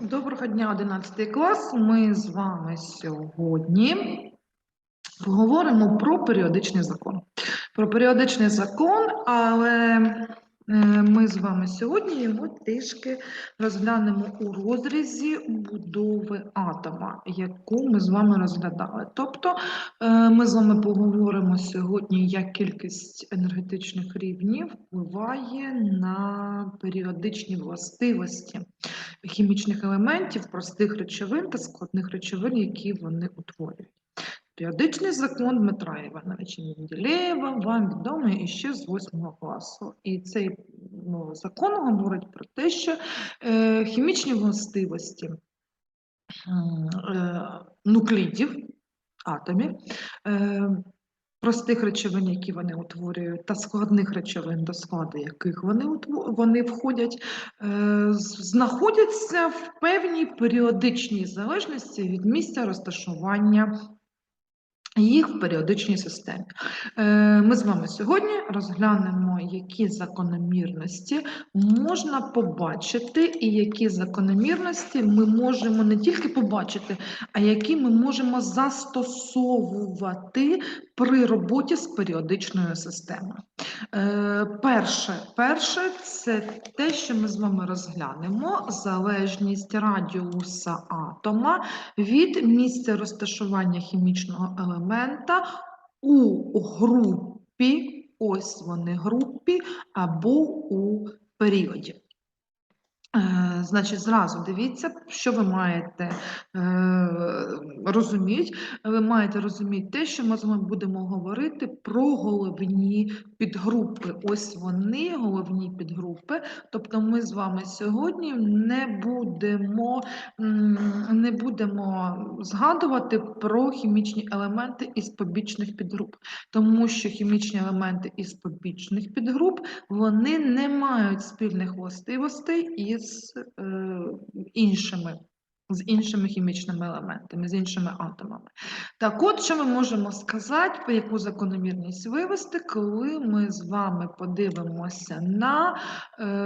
Доброго дня, 11 клас. Ми з вами сьогодні поговоримо про періодичний закон. Про періодичний закон, але ми з вами сьогодні його трішки розглянемо у розрізі будови атома, яку ми з вами розглядали. Тобто е, ми з вами поговоримо сьогодні, як кількість енергетичних рівнів впливає на періодичні властивості хімічних елементів, простих речовин та складних речовин, які вони утворюють. Періодичний закон Дмитра Івановича Менделєєва вам відомий іще з 8 класу. І цей ну, закон говорить про те, що е, хімічні властивості е, нуклідів, атомів, е, простих речовин, які вони утворюють, та складних речовин, до складу яких вони, вони входять, е, знаходяться в певній періодичній залежності від місця розташування їх в періодичній системі. Е, Ми з вами сьогодні розглянемо, які закономірності можна побачити, і які закономірності ми можемо не тільки побачити, а які ми можемо застосовувати при роботі з періодичною системою. Е, Перше, перше це те, що ми з вами розглянемо, залежність радіуса атома від місця розташування хімічного елемента у групі, ось вони групі, або у періоді. Е, Значить, зразу дивіться, що ви маєте е, розуміти. Ви маєте розуміти те, що ми з вами будемо говорити про головні підгрупи. Ось вони, головні підгрупи. Тобто ми з вами сьогодні не будемо, не будемо згадувати про хімічні елементи із побічних підгруп, тому що хімічні елементи із побічних підгруп вони не мають спільних властивостей із е, іншими. З іншими хімічними елементами, з іншими атомами. Так от, що ми можемо сказати, по яку закономірність вивести, коли ми з вами подивимося на е,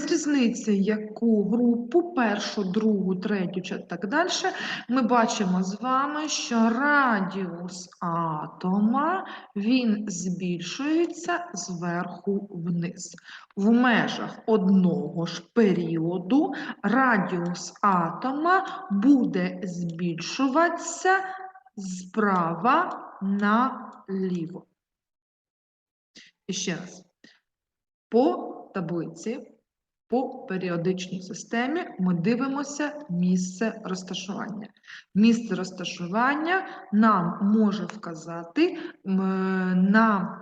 без різниці, яку групу, першу, другу, третю чи так далі, ми бачимо з вами, що радіус атома він збільшується зверху вниз. В межах одного ж періоду радіус атома буде збільшуватися справа наліво. І ще раз. По таблиці, по періодичній системі ми дивимося місце розташування. Місце розташування нам може вказати на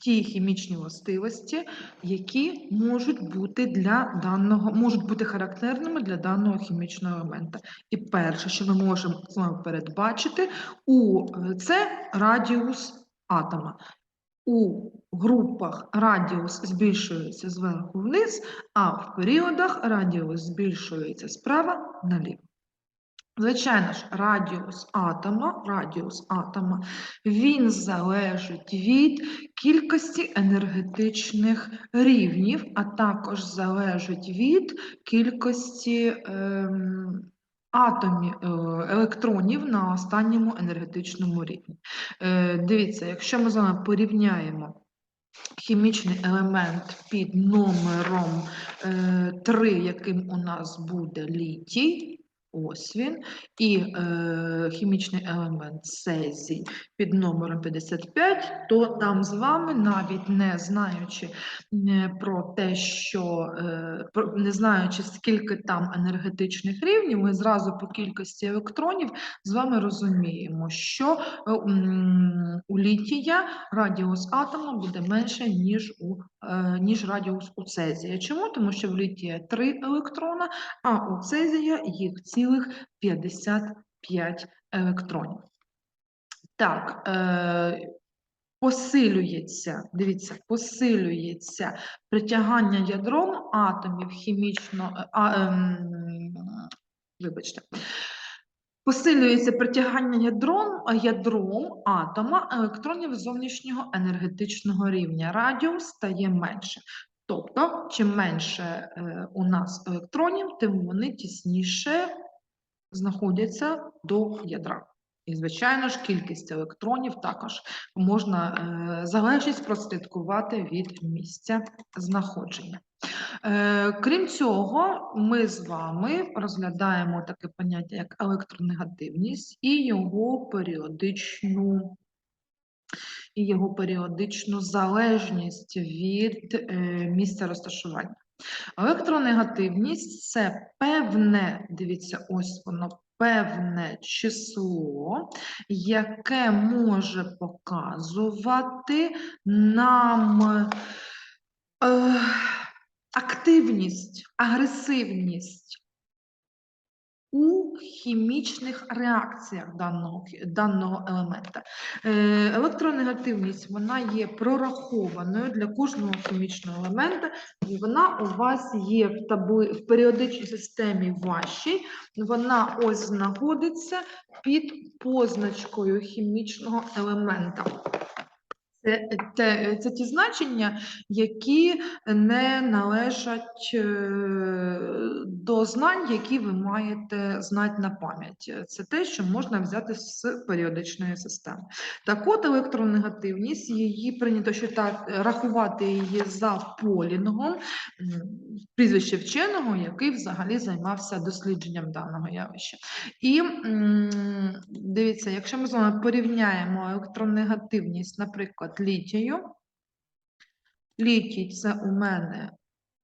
ті хімічні властивості, які можуть бути для даного, можуть бути характерними для даного хімічного елемента. І перше, що ми можемо з вами передбачити, у це радіус атома. У групах радіус збільшується зверху вниз, а в періодах радіус збільшується справа наліво. Звичайно ж, радіус атома, радіус атома, він залежить від кількості енергетичних рівнів, а також залежить від кількості ем, атомів, е, електронів на останньому енергетичному рівні. Е, дивіться, якщо ми з вами порівняємо хімічний елемент під номером е, 3, яким у нас буде літій, ось він, і е, хімічний елемент цезій під номером 55, то нам з вами, навіть не знаючи е, про те, що е, не знаючи, скільки там енергетичних рівнів, ми зразу по кількості електронів з вами розуміємо, що е, у літія радіус атома буде менше, ніж у ніж радіус у цезія. Чому? Тому що в літія 3 електрона, а у цезія їх цілих 55 електронів. Так, е, посилюється, дивіться, посилюється притягання ядром атомів хімічно, е, а, ем, вибачте, Посилюється притягання ядром, ядром атома електронів зовнішнього енергетичного рівня. Радіус стає менше. Тобто, чим менше е, у нас електронів, тим вони тісніше знаходяться до ядра. І, звичайно ж, кількість електронів також можна е, залежність прослідкувати від місця знаходження. Е, крім цього, ми з вами розглядаємо таке поняття, як електронегативність і його періодичну і його періодичну залежність від е, місця розташування. Електронегативність це певне, дивіться, ось воно певне число, яке може показувати нам е, активність, агресивність у хімічних реакціях даного, даного елемента. Е, електронегативність вона є прорахованою для кожного хімічного елемента, і вона у вас є в табли, в періодичній системі вашій, вона ось знаходиться під позначкою хімічного елемента. Це, те, це ті значення, які не належать е, до знань, які ви маєте знати на пам'ять. Це те, що можна взяти з періодичної системи. Так от електронегативність, її прийнято читати, рахувати її за полінгом, прізвище вченого, який взагалі займався дослідженням даного явища. І дивіться, якщо ми з вами порівняємо електронегативність, наприклад, літію, літій це у мене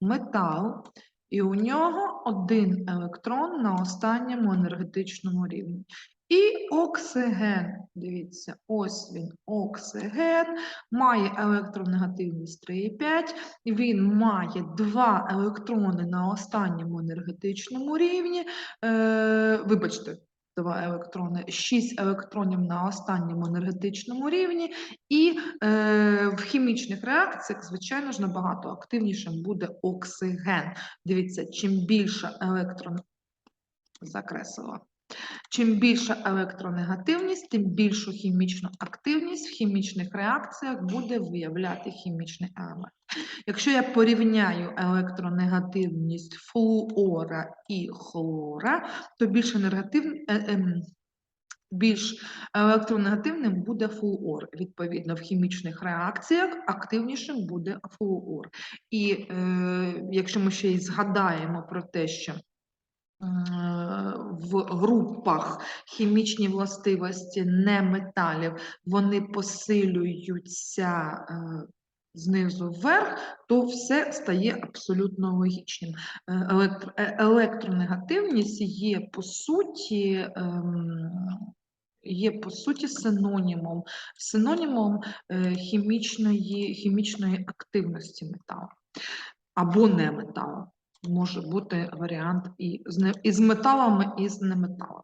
метал, і у нього один електрон на останньому енергетичному рівні. І оксиген, дивіться, ось він оксиген, має електронегативність 3,5, він має два електрони на останньому енергетичному рівні. Е, вибачте, два електрони, 6 електронів на останньому енергетичному рівні, і е, в хімічних реакціях, звичайно ж, набагато активнішим буде оксиген. Дивіться, чим більше електрон закреслила. Чим більша електронегативність, тим більшу хімічну активність в хімічних реакціях буде виявляти хімічний елемент. Якщо я порівняю електронегативність флуора і хлора, то більш енергатив... е, ем, більш електронегативним буде флуор. Відповідно, в хімічних реакціях активнішим буде флуор. І е, якщо ми ще й згадаємо про те, що е, в групах хімічні властивості неметалів вони посилюються е, знизу вверх, то все стає абсолютно логічним. Е, електро- е, Електронегативність є по суті. ем, Є по суті синонімом, синонімом хімічної, хімічної активності металу або не металу. Може бути варіант і з, металами, і з неметалами.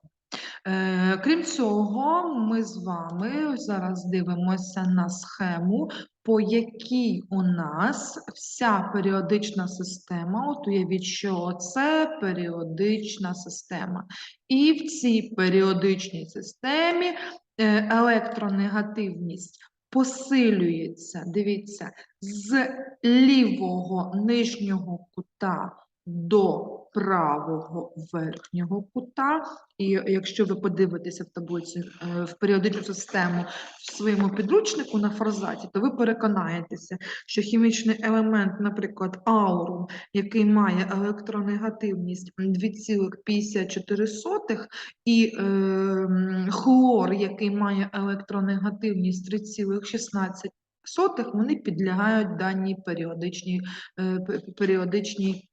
Е, крім цього, ми з вами зараз дивимося на схему, по якій у нас вся періодична система, от уявіть, що це періодична система. І в цій періодичній системі е, електронегативність посилюється, дивіться, з лівого нижнього кута до правого верхнього кута. І якщо ви подивитеся в таблиці е, в періодичну систему в своєму підручнику на форзаті, то ви переконаєтеся, що хімічний елемент, наприклад, аурум, який має електронегативність 2,54, і е, хлор, який має електронегативність 3,16, вони підлягають даній періодичній, е, періодичній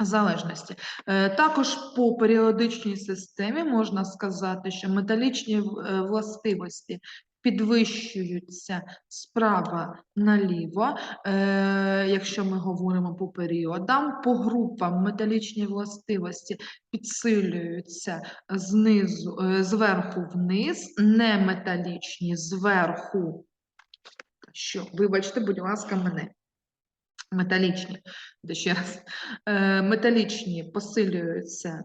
залежності. Е, Також по періодичній системі можна сказати, що металічні е, властивості підвищуються справа наліво, е, якщо ми говоримо по періодам, по групам металічні властивості підсилюються знизу, зверху вниз, неметалічні зверху, що, вибачте, будь ласка, мене. Металічні, де ще раз, е, металічні посилюються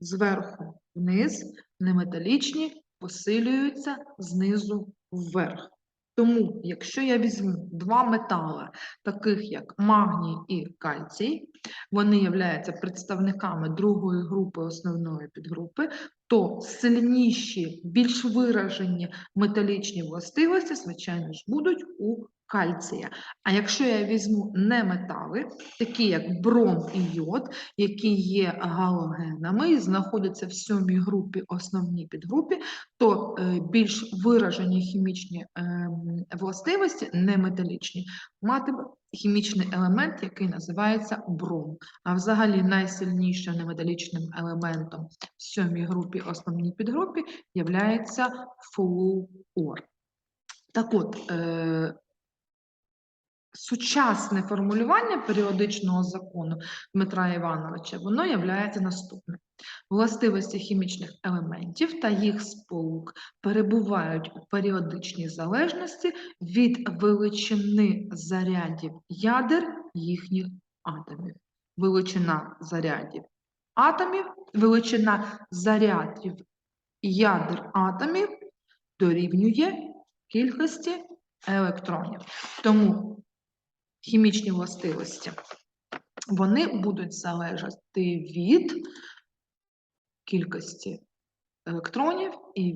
зверху вниз, неметалічні посилюються знизу вверх. Тому, якщо я візьму два метали, таких як магній і кальцій, вони являються представниками другої групи основної підгрупи, то сильніші, більш виражені металічні властивості, звичайно ж, будуть у кальція. А якщо я візьму неметали, такі як бром і йод, які є галогенами і знаходяться в сьомій групі, основній підгрупі, то е, більш виражені хімічні ем, властивості, неметалічні, матиме хімічний елемент, який називається бром. А взагалі найсильнішим неметалічним елементом в сьомій групі, основній підгрупі, є флуор. Так от, е, сучасне формулювання періодичного закону Дмитра Івановича, воно являється наступним. Властивості хімічних елементів та їх сполук перебувають у періодичній залежності від величини зарядів ядер їхніх атомів. Величина зарядів атомів, величина зарядів ядер атомів дорівнює кількості електронів. Тому хімічні властивості. Вони будуть залежати від кількості електронів і